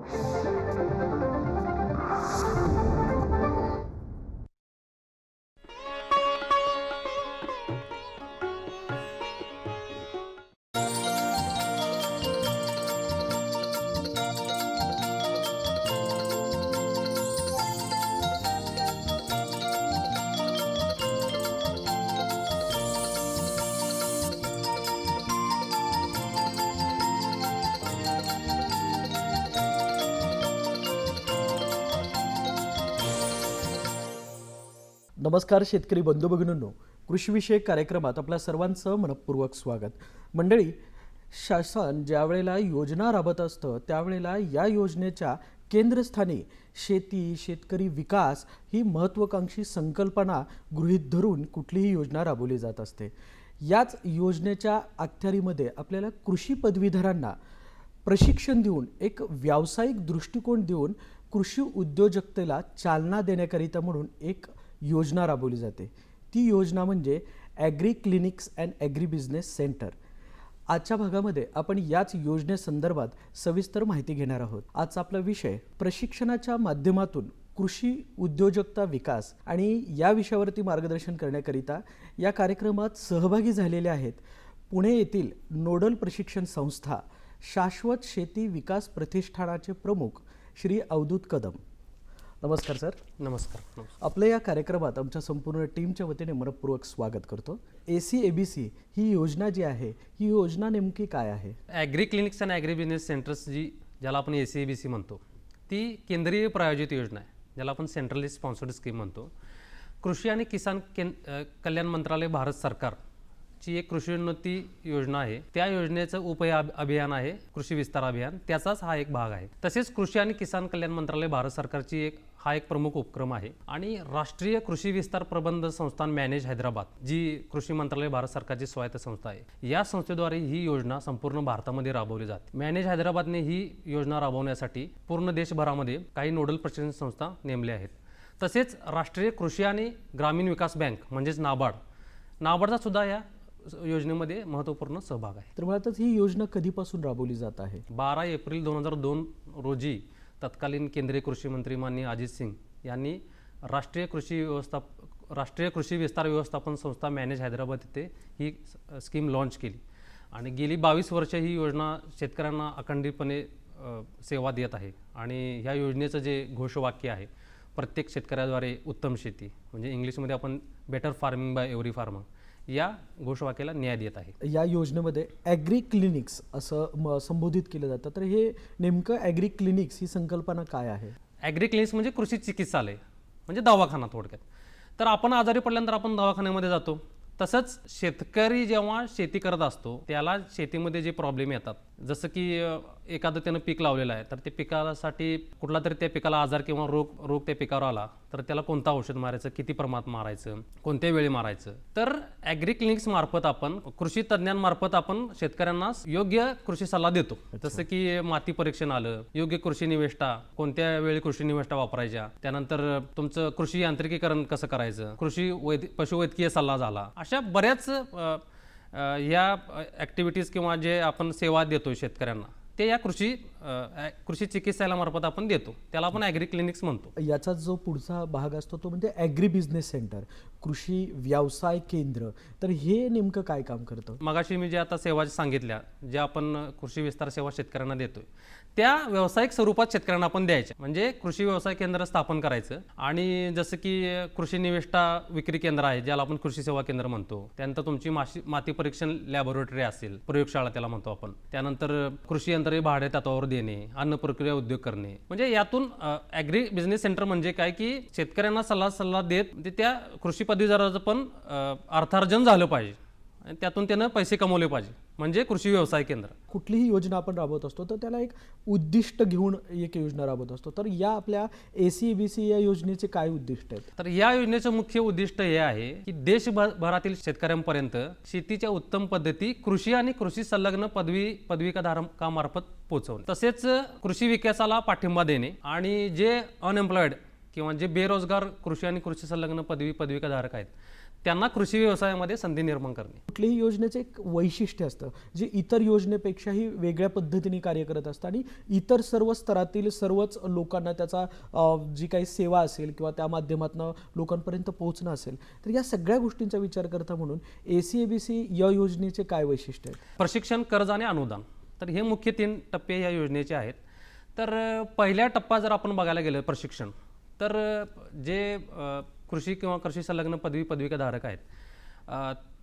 Thank you. नमस्कार शेतकरी बंधू भगिनींनो कृषीविषयक कार्यक्रमात आपल्या सर्वांचं मनपूर्वक स्वागत. मंडळी शासन ज्यावेळेला योजना राबत असतं त्यावेळेला या योजनेच्या केंद्रस्थानी शेती शेतकरी विकास ही महत्त्वाकांक्षी संकल्पना गृहीत धरून कुठलीही योजना राबवली जात असते. याच योजनेच्या अखत्यारीमध्ये आपल्याला कृषी पदवीधरांना प्रशिक्षण देऊन एक व्यावसायिक दृष्टिकोन देऊन कृषी उद्योजकतेला चालना देण्याकरिता म्हणून एक योजना राबवली जाते. ती योजना म्हणजे agri clinics and agri business centre आजच्या भागामध्ये आपण याच योजनेसंदर्भात सविस्तर माहिती घेणार आहोत. आजचा आपला विषय प्रशिक्षणाच्या माध्यमातून कृषी उद्योजकता विकास आणि या विषयावरती मार्गदर्शन करण्याकरिता या कार्यक्रमात सहभागी झालेले आहेत पुणे येथील नोडल प्रशिक्षण संस्था शाश्वत शेती विकास प्रतिष्ठानाचे प्रमुख श्री अवधूत कदम. नमस्कार सर. नमस्कार. आपल्या या कार्यक्रमात आमच्या संपूर्ण टीमच्या वतीने मनपूर्वक स्वागत करतो. ए सी ए बी सी ही योजना जी आहे ही योजना नेमकी काय आहे? Agri clinics and agri business centres जी ज्याला आपण ए सी बी सी म्हणतो ती केंद्रीय प्रायोजित योजना आहे ज्याला आपण सेंट्रली स्पॉन्सर्ड स्कीम म्हणतो. कृषी आणि किसान अ, कल्याण मंत्रालय भारत ची एक कृषीउन्नती योजना आहे. त्या योजनेचं उप अभियान आहे कृषी विस्तार अभियान. त्याचाच हा एक भाग आहे. तसेच कृषी आणि किसान कल्याण मंत्रालय भारत सरकारची एक हा एक प्रमुख उपक्रम आहे. आणि राष्ट्रीय कृषी विस्तार प्रबंध संस्थान मॅनेज हैदराबाद जी कृषी मंत्रालय भारत सरकारची स्वायत्त संस्था आहे. या संस्थेद्वारे ही योजना संपूर्ण भारतामध्ये राबवली जाते. मॅनेज हैदराबादने ही योजना राबवण्यासाठी पूर्ण देशभरामध्ये काही नोडल प्रशिक्षण संस्था नेमल्या आहेत. तसेच राष्ट्रीय कृषी आणि ग्रामीण विकास बँक म्हणजेच नाबार्ड. नाबार्डचा सुद्धा या योजनेमध्ये महत्त्वपूर्ण सहभाग आहे. तर मुळातच ही योजना कधीपासून राबवली जात आहे? बारा एप्रिल दोन हजार दोन रोजी तत्कालीन केंद्रीय कृषी मंत्री माननीय अजित सिंग यांनी राष्ट्रीय कृषी व्यवस्था राष्ट्रीय कृषी विस्तार व्यवस्थापन संस्था मॅनेज हैदराबाद येथे ही स्कीम लॉन्च केली. आणि गेली बावीस वर्ष ही योजना शेतकऱ्यांना अखंडितपणे सेवा देत आहे. आणि ह्या योजनेचं जे घोषवाक्य आहे प्रत्येक शेतकऱ्याद्वारे उत्तम शेती. म्हणजे इंग्लिशमध्ये आपण better farming by every farmer या घोषवाक्याला न्याय देत आहे. या योजनेमध्ये ॲग्री क्लिनिक्स असं म- संबोधित केलं जातं. तर हे नेमकं ॲग्री क्लिनिक्स ही संकल्पना काय आहे? ॲग्री क्लिनिक्स म्हणजे कृषी चिकित्सालय म्हणजे दवाखाना थोडक्यात. तर आपण आजारी पडल्यानंतर आपण दवाखान्यामध्ये जातो. तसंच शेतकरी जेव्हा शेती करत असतो त्याला शेतीमध्ये जे प्रॉब्लेम येतात जसं की एखादं त्यानं पीक लावलेलं आहे तर ते पिकासाठी कुठला तरी त्या पिकाला आजार किंवा रोग रोग त्या पिकावर आला तर त्याला कोणतं औषध मारायचं किती प्रमाणात मारायचं कोणत्या वेळी मारायचं? तर ॲग्री क्लिनिक्स मार्फत आपण कृषी तज्ज्ञांमार्फत आपण शेतकऱ्यांना योग्य कृषी सल्ला देतो. जसं की माती परीक्षण आलं योग्य कृषी निविष्ठा कोणत्या वेळी कृषी निविष्ठा वापरायच्या त्यानंतर तुमचं कृषी यांत्रिकीकरण कसं करायचं कृषी वैद पशुवैद्यकीय सल्ला झाला अशा बऱ्याच ह्या या ॲक्टिव्हिटीज किंवा जे आपण सेवा देतो शेतकऱ्यांना. ते या कृषी कृषी चिकित्सालयामार्फत आपण देतो. त्याला आपण ॲग्री क्लिनिक्स म्हणतो. याचा जो पुढचा भाग असतो तो म्हणजे ॲग्री बिझनेस सेंटर कृषी व्यवसाय केंद्र. तर हे नेमकं काय काम करतं? मगाशी मी जे आता सेवा सांगितल्या ज्या आपण कृषी विस्तार सेवा शेतकऱ्यांना देतोय त्या व्यावसायिक स्वरूपात शेतकऱ्यांना आपण द्यायच्या. म्हणजे कृषी व्यवसाय केंद्र स्थापन करायचं आणि जसं की कृषी निविष्ठा विक्री केंद्र आहे ज्याला आपण कृषी सेवा केंद्र म्हणतो. त्यानंतर तुमची माशी माती परीक्षण लॅबोरेटरी असेल प्रयोगशाळा त्याला म्हणतो आपण. त्यानंतर कृषी यंत्रे भाडे तत्वावर देणे अन्न प्रक्रिया उद्योग करणे. म्हणजे यातून ॲग्री बिझनेस सेंटर म्हणजे काय की शेतकऱ्यांना सल्ला सल्ला देत ते त्या कृषी पदवीधराचं पण अर्थार्जन झालं पाहिजे. आणि त्यातून त्यानं पैसे कमवले पाहिजे. म्हणजे कृषी व्यवसाय केंद्र. कुठलीही योजना आपण राबवत असतो तर त्याला एक उद्दिष्ट घेऊन एक योजना राबवत असतो. तर या आपल्या ए सी बी सी या योजनेचे काय उद्दिष्ट आहेत? तर या योजनेचं मुख्य उद्दिष्ट हे आहे की देशभरातील शेतकऱ्यांपर्यंत शेतीच्या उत्तम पद्धती कृषी आणि कृषी संलग्न पदवी पदविकाधारकामार्फत पोहोचवणे. तसेच कृषी विकासाला पाठिंबा देणे आणि जे अनएम्प्लॉईड किंवा जे बेरोजगार कृषी आणि कृषी संलग्न पदवी पदविकाधारक आहेत त्यांना कृषी व्यवसायामध्ये संधी निर्माण करणे. कुठल्याही योजनेचं एक वैशिष्ट्य असतं जे इतर योजनेपेक्षाही वेगळ्या पद्धतीने कार्य करत असतं आणि इतर सर्व स्तरातील सर्वच लोकांना त्याचा जी काही सेवा असेल किंवा त्या माध्यमातून लोकांपर्यंत पोहोचणं असेल तर या सगळ्या गोष्टींचा विचार करता म्हणून ए सी ए बी सी या योजनेचे काय वैशिष्ट्य आहेत? प्रशिक्षण कर्ज आणि अनुदान तर हे मुख्य तीन टप्पे या योजनेचे आहेत. तर पहिल्या टप्पा जर आपण बघायला गेलं प्रशिक्षण तर जे कृषी किंवा कृषी संलग्न पदवी पदविकाधारक आहेत.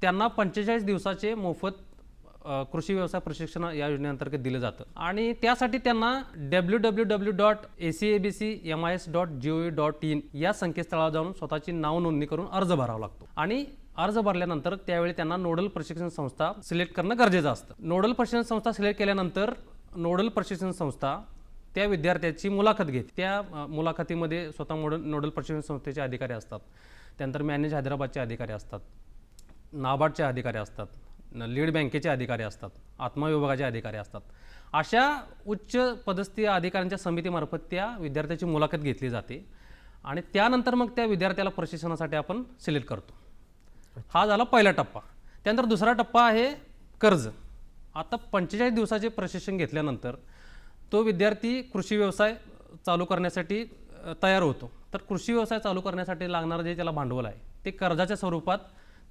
त्यांना पंचेचाळीस दिवसाचे मोफत कृषी व्यवसाय प्रशिक्षण या योजनेअंतर्गत दिलं जातं. आणि त्यासाठी त्यांना W W W dot A C A B C M I S dot G O dot in या संकेतस्थळावर जाऊन स्वतःची नाव नोंदणी करून अर्ज भरावा लागतो. आणि अर्ज भरल्यानंतर त्यावेळी त्यांना नोडल प्रशिक्षण संस्था सिलेक्ट करणं गरजेचं असतं. नोडल प्रशिक्षण संस्था सिलेक्ट केल्यानंतर नोडल प्रशिक्षण संस्था त्या विद्यार्थ्याची मुलाखत घेते. त्या मुलाखतीमध्ये स्वतः मोडल नोडल प्रशिक्षण संस्थेचे अधिकारी असतात. त्यानंतर मॅनेज हैदराबादचे अधिकारी असतात. नाबार्डचे अधिकारी असतात. लीड बँकेचे अधिकारी असतात. आत्मा विभागाचे अधिकारी असतात. अशा उच्च पदस्थीय अधिकाऱ्यांच्या समितीमार्फत त्या विद्यार्थ्याची मुलाखत घेतली जाते आणि त्यानंतर मग त्या विद्यार्थ्याला प्रशिक्षणासाठी आपण सिलेक्ट करतो. हा झाला पहिला टप्पा. त्यानंतर दुसरा टप्पा आहे कर्ज. आता पंचेचाळीस दिवसाचे प्रशिक्षण घेतल्यानंतर तो विद्यार्थी कृषी व्यवसाय चालू करण्यासाठी तयार होतो. तर कृषी व्यवसाय चालू करण्यासाठी लागणारं जे त्याला भांडवल आहे ते कर्जाच्या स्वरूपात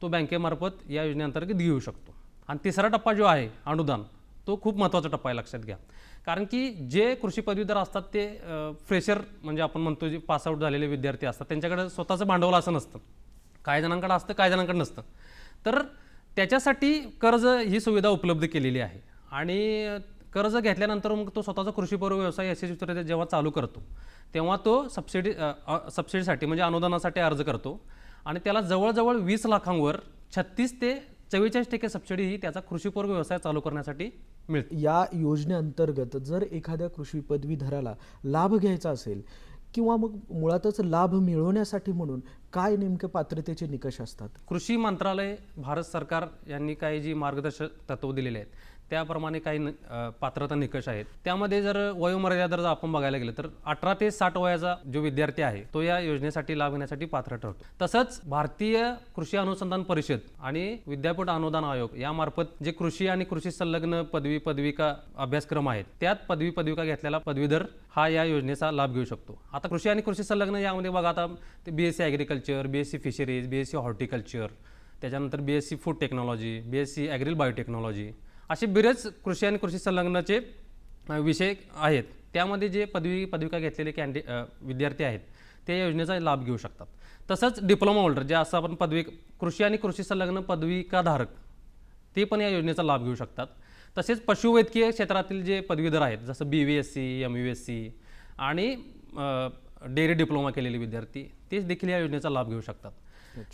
तो बँकेमार्फत या योजनेअंतर्गत घेऊ शकतो. आणि तिसरा टप्पा जो आहे अनुदान तो खूप महत्त्वाचा टप्पा आहे लक्षात घ्या. कारण की जे कृषी पदवीधर असतात ते फ्रेशर म्हणजे आपण म्हणतो जे पासआउट झालेले विद्यार्थी असतात त्यांच्याकडे स्वतःचं भांडवल असं नसतं. काही जणांकडे असतं काही जणांकडे नसतं. तर त्याच्यासाठी कर्ज ही सुविधा उपलब्ध केलेली आहे. आणि कर्ज घेतल्यानंतर मग तो स्वतःचा कृषीपूर्व व्यवसाय यशस्वीरित्या जेव्हा चालू करतो तेव्हा तो सबसिडी सबसिडीसाठी म्हणजे अनुदानासाठी अर्ज करतो. आणि त्याला जवळजवळ वीस लाखांवर छत्तीस ते चव्वेचाळीस टक्के सबसिडी ही त्याचा कृषीपूर्व व्यवसाय चालू करण्यासाठी मिळते. या योजनेअंतर्गत जर एखाद्या कृषी पदवीधराला लाभ घ्यायचा असेल किंवा मग मुळातच लाभ मिळवण्यासाठी म्हणून काय नेमके पात्रतेचे निकष असतात? कृषी मंत्रालय भारत सरकार यांनी काही जी मार्गदर्शक तत्व दिलेले आहेत त्याप्रमाणे काही न- पात्रता निकष आहेत. त्यामध्ये जर वयोमर्यादा जर आपण बघायला गेलं तर अठरा ते साठ वयाचा जो विद्यार्थी आहे तो या योजनेसाठी लाभ घेण्यासाठी पात्र ठरतो. तसंच भारतीय कृषी अनुसंधान परिषद आणि विद्यापीठ अनुदान आयोग यामार्फत जे कृषी आणि कृषी संलग्न पदवी पदविका अभ्यासक्रम आहेत त्यात पदवी पदविका घेतलेला पदवीधर हा या योजनेचा लाभ घेऊ शकतो. आता कृषी आणि कृषी संलग्न यामध्ये बघा आता ते B S C agriculture B S C fisheries B S C horticulture त्याच्यानंतर B S C food technology B S C agri biotechnology असे बरेच कृषी आणि कृषी संलग्नाचे विषय आहेत. त्यामध्ये जे पदवी पदविका घेतलेले कॅन्डि विद्यार्थी आहेत ते या योजनेचा लाभ घेऊ शकतात. तसंच डिप्लोमा होल्डर जे असं आपण पदवी कृषी आणि कृषी संलग्न पदविकाधारक ते पण या योजनेचा लाभ घेऊ शकतात. तसेच पशुवैद्यकीय क्षेत्रातील जे पदवीधर आहेत जसं B V S C M U S C आणि डेअरी डिप्लोमा केलेले विद्यार्थी ते देखील या योजनेचा लाभ घेऊ शकतात.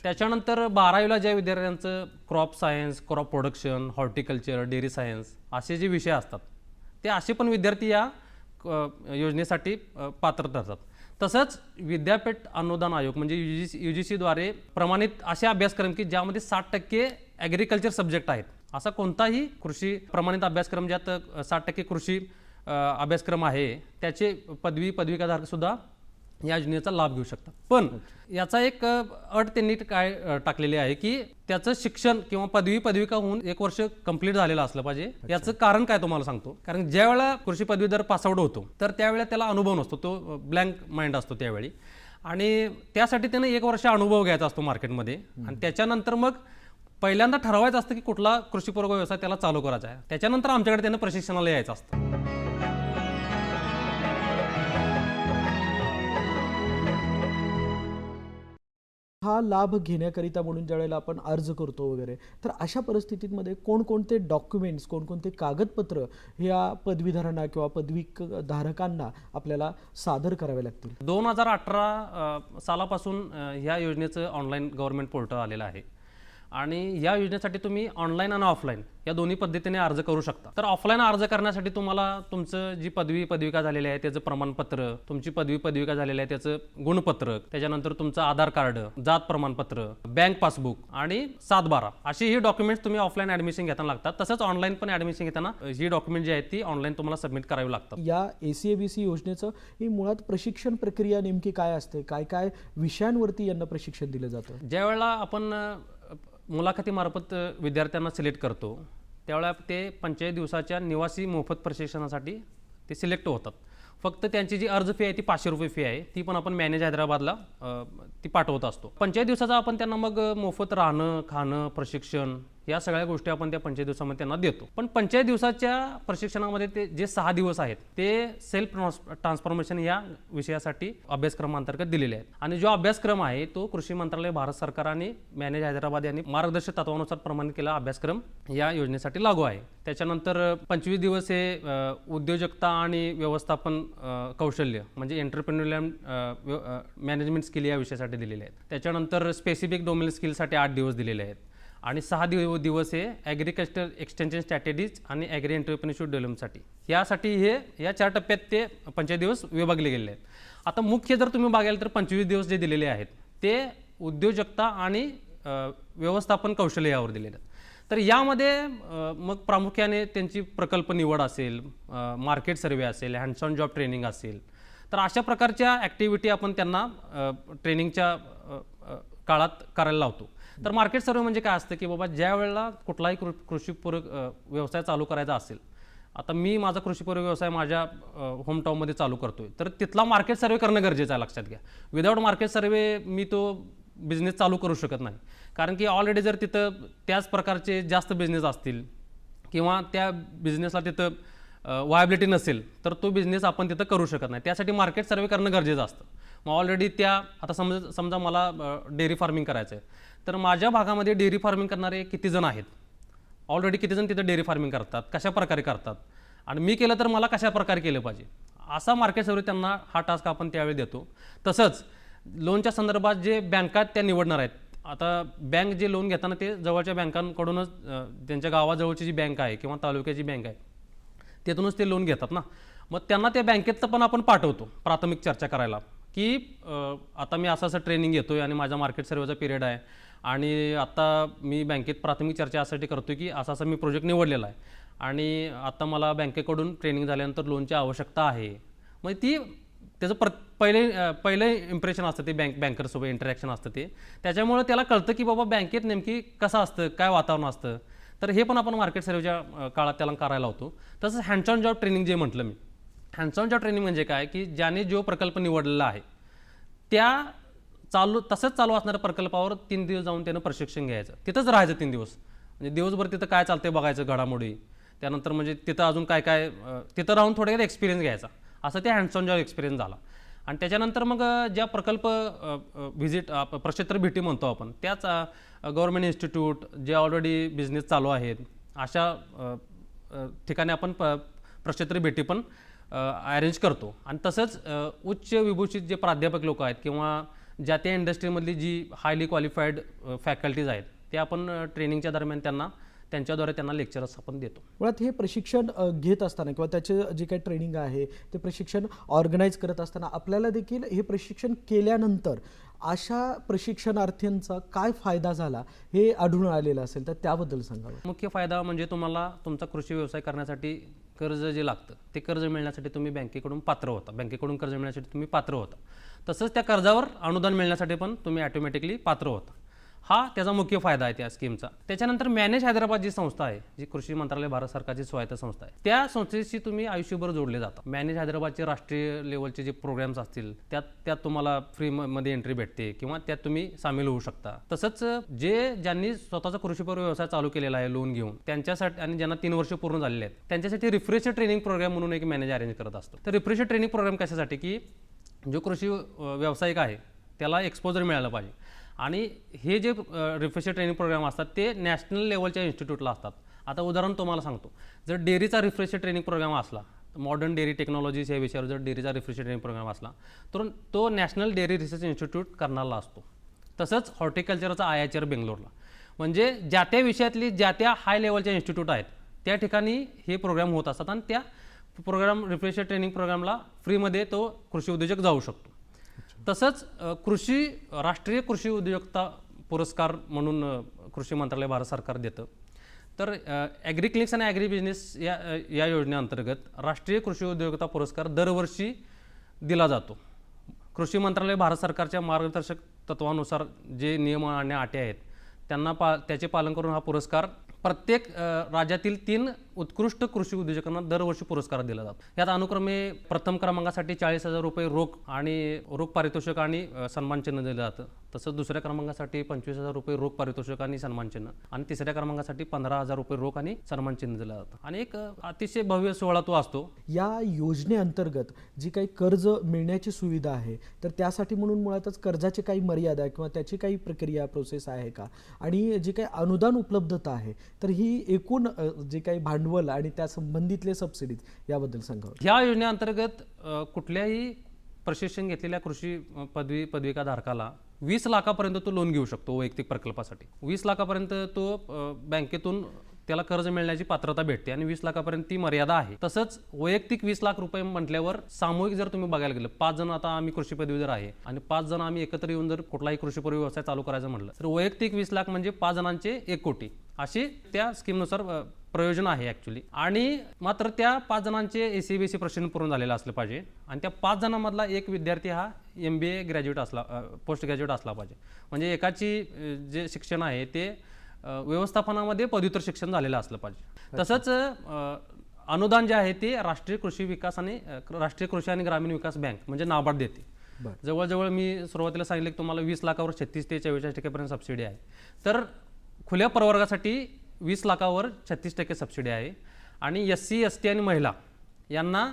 त्याच्यानंतर बारावीला ज्या विद्यार्थ्यांचं crop science crop production horticulture dairy science असे जे विषय असतात ते असे पण विद्यार्थी या योजनेसाठी पात्र ठरतात. तसंच विद्यापीठ अनुदान आयोग म्हणजे U G C U G सीद्वारे प्रमाणित असे अभ्यासक्रम की ज्यामध्ये साठ टक्के ॲग्रिकल्चर सब्जेक्ट आहेत. असा कोणताही कृषी प्रमाणित अभ्यासक्रम ज्यात साठ टक्के कृषी अभ्यासक्रम आहे त्याचे पदवी पदविकाधारक सुद्धा या योजनेचा लाभ घेऊ शकतात पण याचा एक अट त्यांनी काय टाकलेली आहे की त्याचं शिक्षण किंवा पदवी पदविका होऊन एक वर्ष कंप्लीट झालेलं असलं पाहिजे. याचं कारण काय तुम्हाला सांगतो? कारण ज्या वेळेला कृषी पदवीधर पासआउट होतो तर त्यावेळेला त्याला अनुभव नसतो. तो ब्लँक माइंड असतो त्यावेळी. आणि त्यासाठी त्यानं एक वर्ष अनुभव घ्यायचा असतो मार्केटमध्ये. आणि त्याच्यानंतर मग पहिल्यांदा ठरवायचं असतं की कुठला कृषीपूर्व व्यवसाय त्याला चालू करायचा आहे. त्याच्यानंतर आमच्याकडे त्यानं प्रशिक्षणाला यायचं असतं. हा लाभ घेण्याकरिता म्हणून ज्यावेळेला आपण अर्ज करतो वगैरे तर अशा परिस्थितीमध्ये कोणकोणते डॉक्युमेंट्स कोणकोणते कागदपत्र या पदवीधरांना किंवा पदवी धारकांना आपल्याला सादर करावे लागतील? दोन हजार अठरा सालापासून ह्या योजनेचं ऑनलाईन गव्हर्नमेंट पोर्टल आलेलं आहे. आणि या योजनेसाठी तुम्ही ऑनलाईन आणि ऑफलाईन या दोन्ही पद्धतीने अर्ज करू शकता. तर ऑफलाईन अर्ज करण्यासाठी तुम्हाला तुमचं जी पदवी पदविका झालेली आहे त्याचं प्रमाणपत्र तुमची पदवी पदविका झालेली आहे त्याचं गुणपत्रक त्याच्यानंतर तुमचं आधार कार्ड जात प्रमाणपत्र बँक पासबुक आणि सात बारा अशी ही डॉक्युमेंट्स तुम्ही ऑफलाईन ऍडमिशन घेताना लागतात. तसंच ऑनलाईन पण ऍडमिशन घेताना ही डॉक्युमेंट जी आहेत ती ऑनलाईन तुम्हाला सबमिट करावी लागतात. या ए सी ए बी सी योजनेचं ही मुळात प्रशिक्षण प्रक्रिया नेमकी काय असते? काय काय विषयांवरती यांना प्रशिक्षण दिलं जातं? ज्या वेळेला आपण मुलाखतीमार्फत विद्यार्थ्यांना सिलेक्ट करतो. त्यावेळा ते पंचेचाळीस दिवसाच्या निवासी मोफत प्रशिक्षणासाठी ते सिलेक्ट होतात. फक्त त्यांची जी अर्ज फी आहे ती पाचशे रुपये फी आहे. ती पण आपण मॅनेज हैदराबादला ती पाठवत असतो. पंचेचाळीस दिवसाचा आपण त्यांना मग मोफत राहणं खाणं प्रशिक्षण या सगळ्या गोष्टी आपण त्या पंचायत दिवसामध्ये त्यांना देतो. पण पंचायत दिवसाच्या प्रशिक्षणामध्ये ते जे सहा दिवस आहेत ते सेल्फ ट्रान्सफॉर्मेशन या विषयासाठी अभ्यासक्रमांतर्गत दिलेले आहेत. आणि जो अभ्यासक्रम आहे तो कृषी मंत्रालय भारत सरकार आणि मॅनेज हैदराबाद यांनी मार्गदर्शक तत्वानुसार प्रमाणित केला अभ्यासक्रम या योजनेसाठी लागू आहे. त्याच्यानंतर पंचवीस दिवस हे उद्योजकता आणि व्यवस्थापन कौशल्य म्हणजे एंटरप्रेन्युअर मॅनेजमेंट स्किल या विषयासाठी दिलेले आहेत. त्याच्यानंतर स्पेसिफिक डोमेन स्किलसाठी आठ दिवस दिलेले आहेत. आणि सहा दिव दिवस हे ॲग्रिकल्चर एक्सटेन्शन स्ट्रॅटेजीज आणि ॲग्री एंटरप्रिनरशिप डेव्हलपमेंटसाठी यासाठी हे या चार टप्प्यात ते पंचवीस दिवस विभागले गेले आहेत. आता मुख्य जर तुम्ही बघाल तर पंचवीस दिवस जे दिलेले आहेत ते उद्योजकता आणि व्यवस्थापन कौशल्य यावर दिलेले आहेत. तर यामध्ये मग प्रामुख्याने त्यांची प्रकल्प निवड असेल मार्केट सर्वे असेल हँड्स ऑन जॉब ट्रेनिंग असेल. तर अशा प्रकारच्या ॲक्टिव्हिटी आपण त्यांना ट्रेनिंगच्या काळात करायला लावतो. तर मार्केट सर्वे म्हणजे काय असतं की बाबा ज्या वेळेला कुठलाही कृ कृषीपूरक व्यवसाय चालू करायचा असेल आता मी माझा कृषीपूरक व्यवसाय माझ्या होमटाऊनमध्ये चालू चालू करतोय तर तिथला मार्केट सर्वे करणं गरजेचं आहे लक्षात घ्या. विदाऊट मार्केट सर्वे मी तो बिझनेस चालू करू शकत नाही. कारण की ऑलरेडी जर तिथं त्याच प्रकारचे जास्त बिझनेस असतील किंवा त्या बिझनेसला तिथं वायबिलिटी नसेल तर तो बिझनेस आपण तिथं करू शकत नाही. त्यासाठी मार्केट सर्वे करणं गरजेचं असतं. मग ऑलरेडी त्या आता समजा समजा मला डेअरी फार्मिंग करायचं आहे तर माझ्या भागामध्ये डेअरी फार्मिंग करणारे किती जण आहेत? ऑलरेडी किती जण तिथं डेअरी फार्मिंग करतात? कशा प्रकारे करतात? आणि मी केलं तर मला कशा प्रकारे केलं पाहिजे? असा मार्केट सर्वे त्यांना हा टास्क आपण त्यावेळी देतो. तसंच लोनच्या संदर्भात जे बँका त्या निवडणार आहेत. आता बँक जे लोन घेताना ते जवळच्या बँकांकडूनच त्यांच्या गावाजवळची जी बँक आहे किंवा तालुक्याची बँक आहे तिथूनच ते लोन घेतात ना. मग त्यांना त्या बँकेत पण आपण पाठवतो प्राथमिक चर्चा करायला. की आता मी असं असं ट्रेनिंग घेतो आहे आणि माझा मार्केट सर्वेचा पिरियड आहे. आणि आता मी बँकेत प्राथमिक चर्चा यासाठी करतो की असा असा मी प्रोजेक्ट निवडलेला आहे. आणि आता मला बँकेकडून ट्रेनिंग झाल्यानंतर लोनची आवश्यकता आहे. मग ती त्याचं प्र पहिले पहिले इम्प्रेशन असतं ते बँक बँकरसोबत इंटरॅक्शन असतं ते. त्याच्यामुळे त्याला कळतं की बाबा बँकेत नेमकी कसं असतं काय वातावरण असतं. तर हे पण आपण मार्केट सर्वेच्या काळात त्याला करायला होतो. तसंच हँड्स ऑन जॉब ट्रेनिंग जे म्हटलं मी. हँडसॉनच्या ट्रेनिंग म्हणजे काय? की ज्याने जो प्रकल्प निवडलेला आहे त्या चालू तसंच चालू असणाऱ्या प्रकल्पावर तीन दिवस जाऊन त्यानं प्रशिक्षण घ्यायचं. तिथंच राहायचं तीन दिवस. म्हणजे दिवसभर तिथं काय चालतंय बघायचं घडामोडी. त्यानंतर म्हणजे तिथं अजून काय काय तिथं राहून थोडक्यात एक्सपिरियन्स घ्यायचा. असं ते हँडसॉनच्या एक्सपिरियन्स झाला. आणि त्याच्यानंतर मग ज्या प्रकल्प व्हिजिट प्रक्षेत्र भेटी म्हणतो आपण त्याच गव्हर्मेंट इन्स्टिट्यूट जे ऑलरेडी बिझनेस चालू आहेत अशा ठिकाणी आपण प प्रक्षेत्र भेटी पण अरेंज करतो. आणि तसंच उच्च विभूषित जे प्राध्यापक लोक आहेत किंवा ज्या त्या इंडस्ट्रीमधली जी हायली क्वालिफाईड फॅकल्टीज आहेत ते आपण ट्रेनिंगच्या दरम्यान त्यांना त्यांच्याद्वारे त्यांना लेक्चरच आपण देतो. मुळात हे प्रशिक्षण घेत असताना किंवा त्याचे जे काही ट्रेनिंग आहे ते प्रशिक्षण ऑर्गनाईज करत असताना आपल्याला देखील हे प्रशिक्षण केल्यानंतर अशा प्रशिक्षणार्थींचा काय फायदा झाला हे आढळून आलेलं असेल तर त्याबद्दल सांगावं. मुख्य फायदा म्हणजे तुम्हाला तुमचा कृषी व्यवसाय करण्यासाठी कर्ज जे लागतं ते कर्ज मिळण्यासाठी तुम्ही बँकेकडून पात्र होता. बँकेकडून कर्ज मिळण्यासाठी तुम्ही पात्र होता. तसंच त्या कर्जावर अनुदान मिळण्यासाठी पण तुम्ही ऑटोमॅटिकली पात्र होता. हा त्याचा मुख्य फायदा आहे त्या स्कीमचा त्याच्यानंतर मॅनेज हैदराबाद जी संस्था आहे जी कृषी मंत्रालय भारत सरकारची स्वायत्त संस्था आहे त्या संस्थेशी तुम्ही आयुष्यभर जोडले जाता. मॅनेज हैदराबादचे राष्ट्रीय लेवलचे जे प्रोग्राम्स असतील त्यात त्यात तुम्हाला फ्रीमध्ये एंट्री भेटते किंवा त्यात तुम्ही सामील होऊ शकता. तसंच जे ज्यांनी स्वतःचा कृषीपर व्यवसाय चालू केलेला आहे लोन घेऊन त्यांच्यासाठी आणि ज्यांना तीन वर्ष पूर्ण झालेले आहेत त्यांच्यासाठी रिफ्रेशर ट्रेनिंग प्रोग्राम म्हणून एक मॅनेज अरेंज करत असतो. तर रिफ्रेशर ट्रेनिंग प्रोग्राम कशासाठी? की जो कृषी व्यावसायिक आहे त्याला एक्सपोजर मिळालं पाहिजे. आणि हे जे रिफ्रेशर ट्रेनिंग प्रोग्राम असतात ते नॅशनल लेवलच्या इन्स्टिट्यूटला असतात. आता उदाहरण तुम्हाला सांगतो. जर डेअरीचा रिफ्रेशर ट्रेनिंग प्रोग्राम असला मॉडर्न डेअरी टेक्नॉलॉजीज या विषयावर जर डेअरीचा रिफ्रेशर ट्रेनिंग प्रोग्राम असला तर तो नॅशनल डेअरी रिसर्च इन्स्टिट्यूट करणारला असतो. तसंच हॉर्टिकल्चरचा आय एच आर बेंगलोरला. म्हणजे ज्या त्या विषयातली ज्या त्या हाय लेवलच्या इन्स्टिट्यूट आहेत त्या ठिकाणी हे प्रोग्राम होत असतात आणि त्या प्रोग्राम रिफ्रेशर ट्रेनिंग प्रोग्रामला फ्रीमध्ये तो कृषी उद्योजक जाऊ शकतो. तसंच कृषी राष्ट्रीय कृषी उद्योजकता पुरस्कार म्हणून कृषी मंत्रालय भारत सरकार देतं. तर ॲग्री क्लिनिक्स आणि ॲग्री बिझनेस या या योजनेअंतर्गत राष्ट्रीय कृषी उद्योजकता पुरस्कार दरवर्षी दिला जातो. कृषी मंत्रालय भारत सरकारच्या मार्गदर्शक तत्वानुसार जे नियम आणि अटी आहेत त्यांना पा त्याचे पालन करून हा पुरस्कार प्रत्येक राज्यातील तीन उत्कृष्ट कृषी उद्योजकांना दरवर्षी पुरस्कार दिला जातो. यात अनुक्रमे प्रथम क्रमांकासाठी चाळीस हजार रुपये रोख आणि रोख पारितोषिक आणि सन्मानचिन्ह सन्मान चिन्ह दिलं जातं. तसंच दुसऱ्या क्रमांकासाठी पंचवीस हजार रुपये रोख पारितोषिक आणि सन्मान चिन्ह आणि तिसऱ्या क्रमांकासाठी पंधरा हजार रुपये रोख आणि सन्मान चिन्ह दिलं जातं. आणि एक अतिशय भव्य सोहळा तो असतो. या योजनेअंतर्गत जी काही कर्ज मिळण्याची सुविधा आहे तर त्यासाठी म्हणून मुळातच कर्जाची काही मर्यादा किंवा त्याची काही प्रक्रिया प्रोसेस आहे का? आणि जी काही अनुदान उपलब्धता आहे तर ही एकूण जे काही भांडवल आणि त्या संबंधितले सबसिडीज याबद्दल सांगावं ह्या योजनेअंतर्गत कुठल्याही प्रशिक्षण घेतलेल्या कृषी पदवी पदविका धारकाला वीस लाखापर्यंत तो लोन घेऊ शकतो वैयक्तिक प्रकल्पासाठी. वीस लाखापर्यंत तो बँकेतून त्याला कर्ज मिळण्याची पात्रता भेटते आणि वीस लाखापर्यंत ती मर्यादा आहे. तसंच वैयक्तिक वीस लाख रुपये म्हटल्यावर सामूहिक जर तुम्ही बघायला गेलं पाच जण आता आम्ही कृषी पदवीधर आहे आणि पाच जण आम्ही एकत्र येऊन जर कुठलाही कृषी व्यवसाय चालू करायचं म्हटलं तर वैयक्तिक वीस लाख म्हणजे पाच जणांचे एक कोटी. अशी त्या स्कीमनुसार प्रयोजन आहे ॲक्च्युली आणि मात्र त्या पाच जणांचे ए सी बी सी प्रश्न पूर्ण झालेलं असलं पाहिजे आणि त्या पाच जणांमधला एक विद्यार्थी हा एम बी ए ग्रॅज्युएट असला पोस्ट ग्रॅज्युएट असला पाहिजे. म्हणजे एकाची जे शिक्षण आहे ते व्यवस्थापनामध्ये पदव्युत्तर शिक्षण झालेलं असलं पाहिजे. तसंच अनुदान जे आहे ते राष्ट्रीय कृषी विकास आणि राष्ट्रीय कृषी आणि ग्रामीण विकास बँक म्हणजे नाबार्ड देते. जवळजवळ मी सुरुवातीला सांगितलं की तुम्हाला वीस लाखावर छत्तीस ते चव्वेचाळीस टक्केपर्यंत सबसिडी आहे. तर खुल्या प्रवर्गासाठी वीस लाखावर छत्तीस टक्के सबसिडी आहे. आणि एस सी एस टी आणि महिला यांना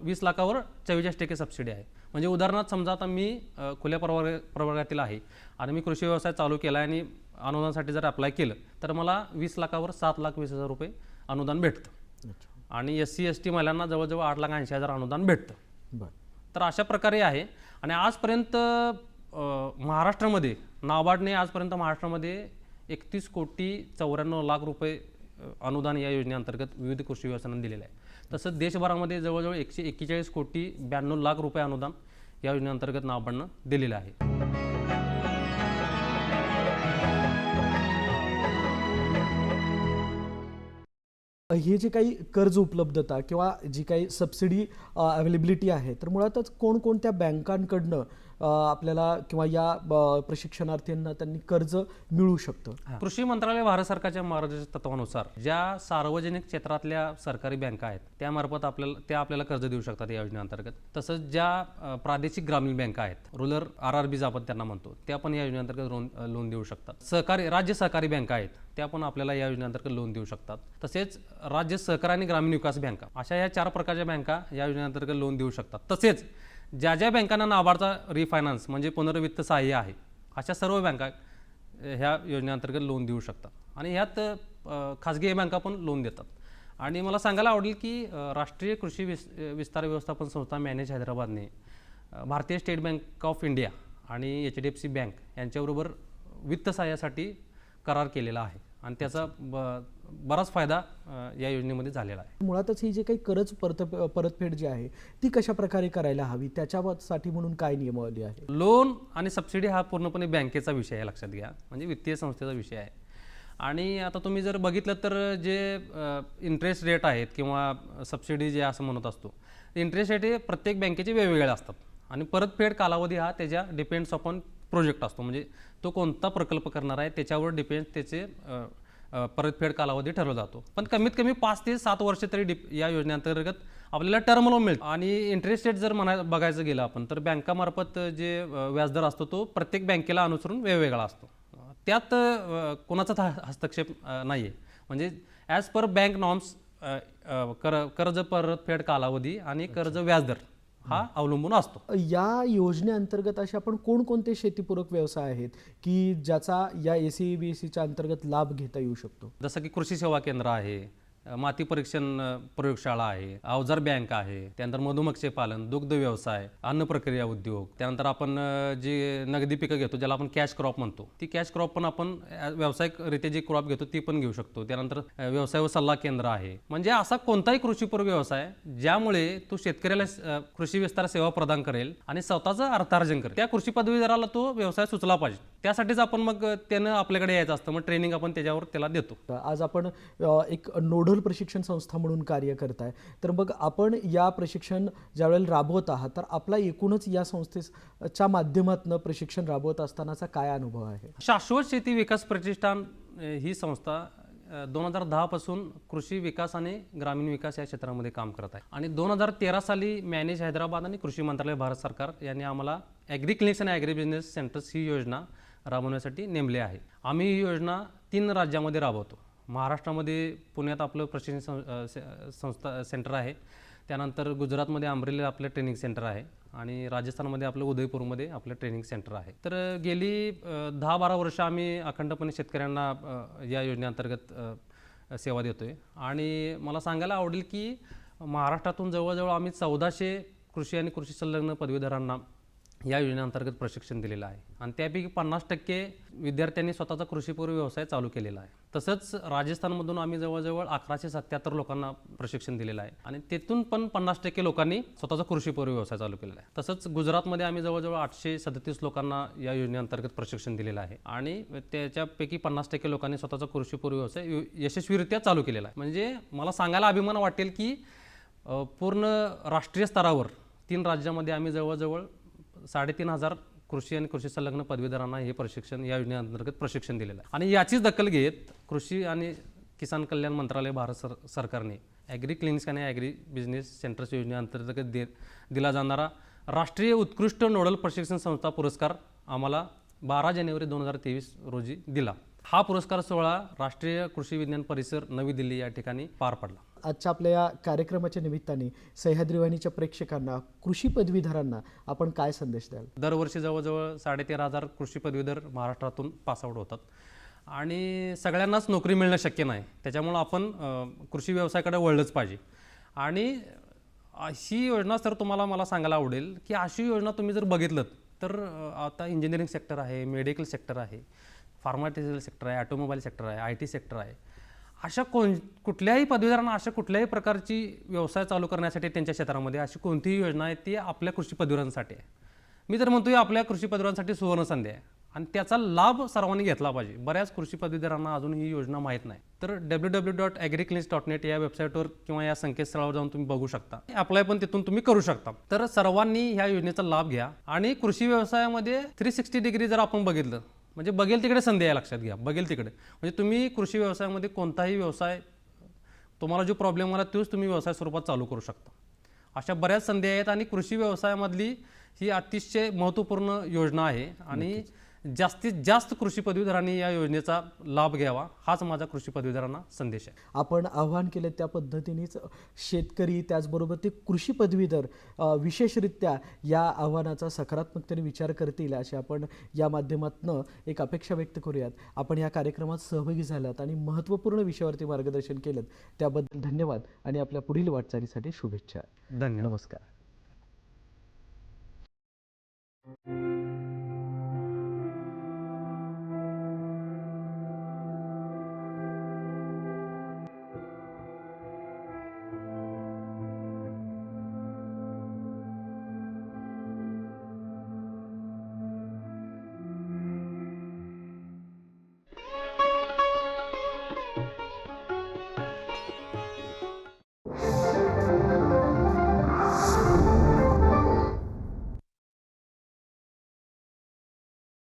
वीस लाखावर चव्वेचाळीस टक्के सबसिडी आहे. म्हणजे उदाहरणार्थ समजा आता मी खुल्या प्रवर्ग प्रवर्गातील आहे. आणि मी कृषी व्यवसाय चालू केला आहे आणि अनुदानासाठी जर अप्लाय केलं तर मला वीस लाखावर सात लाख वीस हजार रुपये अनुदान भेटतं. आणि एस सी एस टी महिलांना जवळजवळ आठ लाख ऐंशी हजार अनुदान भेटतं. बरं. तर अशा प्रकारे आहे. आणि आजपर्यंत महाराष्ट्रामध्ये नाबार्डने आजपर्यंत महाराष्ट्रामध्ये एकतीस कोटी चौऱ्याण्णव लाख रुपये अनुदान या योजनेअंतर्गत विविध कृषी व्यवसायांना दिलेलं आहे. तसंच देशभरामध्ये जवळजवळ एकशे एक्केचाळीस कोटी ब्याण्णव लाख रुपये अनुदान या योजनेअंतर्गत नाबार्डनं दिलेलं आहे. हे जे काही कर्ज उपलब्धता किंवा जी काही सबसिडी अवेलेबिलिटी आहे तर मुळातच कोणकोणत्या बँकांकडनं आपल्याला किंवा या प्रशिक्षणार्थींना त्यांनी कर्ज मिळू शकतं. कृषी मंत्रालय भारत सरकारच्या मार्गदर्शक तत्वानुसार ज्या सार्वजनिक क्षेत्रातल्या सरकारी बँका आहेत त्यामार्फत आपल्याला त्या आपल्याला कर्ज देऊ शकतात या योजनेअंतर्गत. तसंच ज्या प्रादेशिक ग्रामीण बँका आहेत रुरल आर आर बीज आपण त्यांना म्हणतो त्या पण या योजनेअंतर्गत लोन लोन देऊ शकतात. सहकारी राज्य सहकारी बँका आहेत त्या पण आपल्याला या योजनेअंतर्गत लोन देऊ शकतात. तसेच राज्य सहकारी आणि ग्रामीण विकास बँका अशा या चार प्रकारच्या बँका या योजनेअंतर्गत लोन देऊ शकतात. तसेच ज्या ज्या बँकांना नाबार्डचा रिफायनान्स म्हणजे पुनर्वित्त सहाय्य आहे अशा सर्व बँका ह्या योजनेअंतर्गत लोन देऊ शकतात. आणि ह्यात खाजगी बँका पण लोन देतात. आणि मला सांगायला आवडेल की राष्ट्रीय कृषी विस विस्तार व्यवस्थापन संस्था मॅनेज हैदराबादने भारतीय स्टेट बँक ऑफ इंडिया आणि H D F C bank यांच्याबरोबर वित्त सहाय्यासाठी करार केलेला आहे. आणि त्याचा ब बराच फायदा या योजनेमध्ये झालेला आहे. मुळातच ही जे काही कर्ज परत परतफेड जी आहे ती कशा प्रकारे करायला हवी? त्याच्यासाठी म्हणून काय नियमावली आहे? लोन आणि सबसिडी हा पूर्णपणे बँकेचा विषय आहे लक्षात घ्या. म्हणजे वित्तीय संस्थेचा विषय आहे. आणि आता तुम्ही जर बघितलं तर जे इंटरेस्ट रेट आहेत किंवा सबसिडी जे असं म्हणत असतो इंटरेस्ट रेट हे प्रत्येक बँकेचे वेगवेगळे असतात. आणि परतफेड कालावधी हा त्याच्या डिपेंड्स अपॉन प्रोजेक्ट असतो. म्हणजे तो कोणता प्रकल्प करणार आहे त्याच्यावर डिपेंड त्याचे परतफेड कालावधी ठरवला जातो. पण कमीत कमी पाच ते सात वर्ष तरी डिप या योजनेअंतर्गत आपल्याला टर्म लोन मिळतं. आणि इंटरेस्ट रेट जर म्हणा बघायचं गेलं आपण तर बँकामार्फत जे व्याजदर असतो तो प्रत्येक बँकेला अनुसरून वेगवेगळा असतो. त्यात कोणाचाच हस्तक्षेप नाही आहे म्हणजे ॲज पर बँक नॉर्म्स कर कर्ज परतफेड कालावधी आणि कर्ज व्याजदर. हा अवलंबून असतो. या योजनेअंतर्गत असे आपण कोणकोणते शेतीपूरक व्यवसाय आहेत की ज्याचा या एस सी बी सीच्या अंतर्गत लाभ घेता येऊ शकतो? जसं की कृषी सेवा केंद्र आहे माती परीक्षण प्रयोगशाळा आहे अवजार बँक आहे त्यानंतर मधुमक्षी पालन दुग्ध व्यवसाय अन्न प्रक्रिया उद्योग त्यानंतर आपण जी नगदी पिकं घेतो ज्याला आपण कॅश क्रॉप म्हणतो ती कॅश क्रॉप पण आपण व्यावसायिकरित्या जी क्रॉप घेतो ती पण घेऊ शकतो. त्यानंतर व्यवसाय व सल्ला केंद्र आहे. म्हणजे असा कोणताही कृषीपूरक व्यवसाय ज्यामुळे तो शेतकऱ्याला कृषी विस्तार सेवा प्रदान करेल आणि स्वतःचं अर्थार्जन करेल त्या कृषी पदवीधराला तो व्यवसाय सुचला पाहिजे. त्यासाठीच आपण मग त्यानं आपल्याकडे यायचं असतं मग ट्रेनिंग आपण त्याच्यावर त्याला देतो. आज आपण एक नोडल प्रशिक्षण संस्था म्हणून कार्य करताय. तर मग आपण या प्रशिक्षण ज्यावेळेला राबवत आहात तर आपला एकूणच या संस्थेच्या माध्यमातून प्रशिक्षण राबवत असतानाचा काय अनुभव आहे? शाश्वत शेती विकास प्रतिष्ठान ही संस्था दोन हजार दहापासून कृषी विकास आणि ग्रामीण विकास या क्षेत्रामध्ये काम करत आहे. आणि दोन हजार तेरा साली मॅनेज हैदराबाद आणि कृषी मंत्रालय भारत सरकार यांनी आम्हाला ॲग्री क्लिनिक्स आणि ॲग्री बिझनेस सेंटर्स ही योजना राबवण्यासाठी नेमली आहे. आम्ही ही योजना तीन राज्यामध्ये राबवतो. महाराष्ट्रामध्ये पुण्यात आपलं प्रशिक्षण सं- संस्था सेंटर आहे. त्यानंतर गुजरातमध्ये अमरेलीला आपलं ट्रेनिंग सेंटर आहे आणि राजस्थानमध्ये आपलं उदयपूरमध्ये आपलं ट्रेनिंग सेंटर आहे. तर गेली दहा बारा वर्ष आम्ही अखंडपणे शेतकऱ्यांना या योजनेअंतर्गत सेवा देतो आहे आणि मला सांगायला आवडेल की महाराष्ट्रातून जवळजवळ आम्ही चौदाशे कृषी आणि कृषी संलग्न पदवीधरांना या योजनेअंतर्गत प्रशिक्षण दिलेलं आहे. आणि त्यापैकी पन्नास टक्के विद्यार्थ्यांनी स्वतःचा कृषीपूर्व व्यवसाय चालू केलेला आहे. तसंच राजस्थानमधून आम्ही जवळजवळ अकराशे सत्याहत्तर लोकांना प्रशिक्षण दिलेलं आहे. आणि तेथून पण पन्नास टक्के लोकांनी स्वतःचा कृषीपूर्व व्यवसाय चालू केलेला आहे. तसंच गुजरातमध्ये आम्ही जवळजवळ आठशे सदतीस लोकांना या योजनेअंतर्गत प्रशिक्षण दिलेलं आहे. आणि त्याच्यापैकी पन्नास टक्के लोकांनी स्वतःचा कृषीपूर्व व्यवसाय यशस्वीरित्या चालू केलेला आहे. म्हणजे मला सांगायला अभिमान वाटेल की पूर्ण राष्ट्रीय स्तरावर तीन राज्यामध्ये आम्ही जवळजवळ साडेतीन हजार कृषी आणि कृषी संलग्न पदवीधरांना हे प्रशिक्षण या योजनेअंतर्गत प्रशिक्षण दिलेलं आहे. आणि याचीच दखल घेत कृषी आणि किसान कल्याण मंत्रालय भारत सर सरकारने ॲग्री क्लिनिक्स आणि ॲग्री बिझनेस सेंटर्स योजनेअंतर्गत दे दिला जाणारा राष्ट्रीय उत्कृष्ट नोडल प्रशिक्षण संस्था पुरस्कार आम्हाला बारा जानेवारी दोन हजार तेवीस रोजी दिला. हा पुरस्कार सोहळा राष्ट्रीय कृषी विज्ञान परिसर नवी दिल्ली या ठिकाणी पार पडला. आजच्या आपल्या या कार्यक्रमाच्या निमित्ताने सह्याद्री वाहिनीच्या प्रेक्षकांना कृषी पदवीधरांना आपण काय संदेश द्याल? दरवर्षी जवळजवळ साडेतेरा हजार कृषी पदवीधर महाराष्ट्रातून पासआउट होतात. आणि सगळ्यांनाच नोकरी मिळणं शक्य नाही. त्याच्यामुळं आपण कृषी व्यवसायाकडे वळलंच पाहिजे. आणि अशी योजना सर तुम्हाला मला सांगायला आवडेल की अशी योजना तुम्ही जर बघितलं तर आता इंजिनिअरिंग सेक्टर आहे मेडिकल सेक्टर आहे फार्मास्युटिकल सेक्टर आहे ऑटोमोबाईल सेक्टर आहे आय टी सेक्टर आहे. अशा कोण कुठल्याही पदवीधरांना अशा कुठल्याही प्रकारची व्यवसाय चालू करण्यासाठी त्यांच्या क्षेत्रामध्ये अशी कोणतीही योजना आहे ती आपल्या कृषी पदवीधरांसाठी आहे. मी तर म्हणतोय आपल्या कृषी पदवीधरांसाठी सुवर्ण संधी आहे. आणि त्याचा लाभ सर्वांनी घेतला पाहिजे. बऱ्याच कृषी पदवीधरांना अजून ही योजना माहीत नाही. तर W W dot agriclinics dot net या वेबसाईटवर किंवा या संकेतस्थळावर जाऊन तुम्ही बघू शकता. अप्लाय पण तिथून तुम्ही करू शकता. तर सर्वांनी ह्या योजनेचा लाभ घ्या. आणि कृषी व्यवसायामध्ये थ्री सिक्स्टी डिग्री जर आपण बघितलं म्हणजे बघेल तिकडे संधी आहे लक्षात घ्या बघेल तिकडे. म्हणजे तुम्ही कृषी व्यवसायामध्ये कोणताही व्यवसाय तुम्हाला जो प्रॉब्लेम आला तोच तुम्ही व्यवसाय स्वरूपात चालू करू शकता. अशा बऱ्याच संधी आहेत आणि कृषी व्यवसायामधली ही अतिशय महत्त्वपूर्ण योजना आहे आणि जास्तीत जास्त कृषी पदवीधरांनी या योजनेचा लाभ घ्यावा हाच माझा कृषी पदवीधरांना संदेश आहे. आपण आव्हान केलं त्या पद्धतीनेच शेतकरी त्याचबरोबर ते कृषी पदवीधर विशेषरित्या या आव्हानाचा सकारात्मकतेने विचार करतील अशी आपण या माध्यमातनं एक अपेक्षा व्यक्त करूयात. आपण या कार्यक्रमात सहभागी झालात आणि महत्त्वपूर्ण विषयावरती मार्गदर्शन केलं त्याबद्दल धन्यवाद आणि आपल्या पुढील वाटचालीसाठी शुभेच्छा. धन्यवाद. नमस्कार.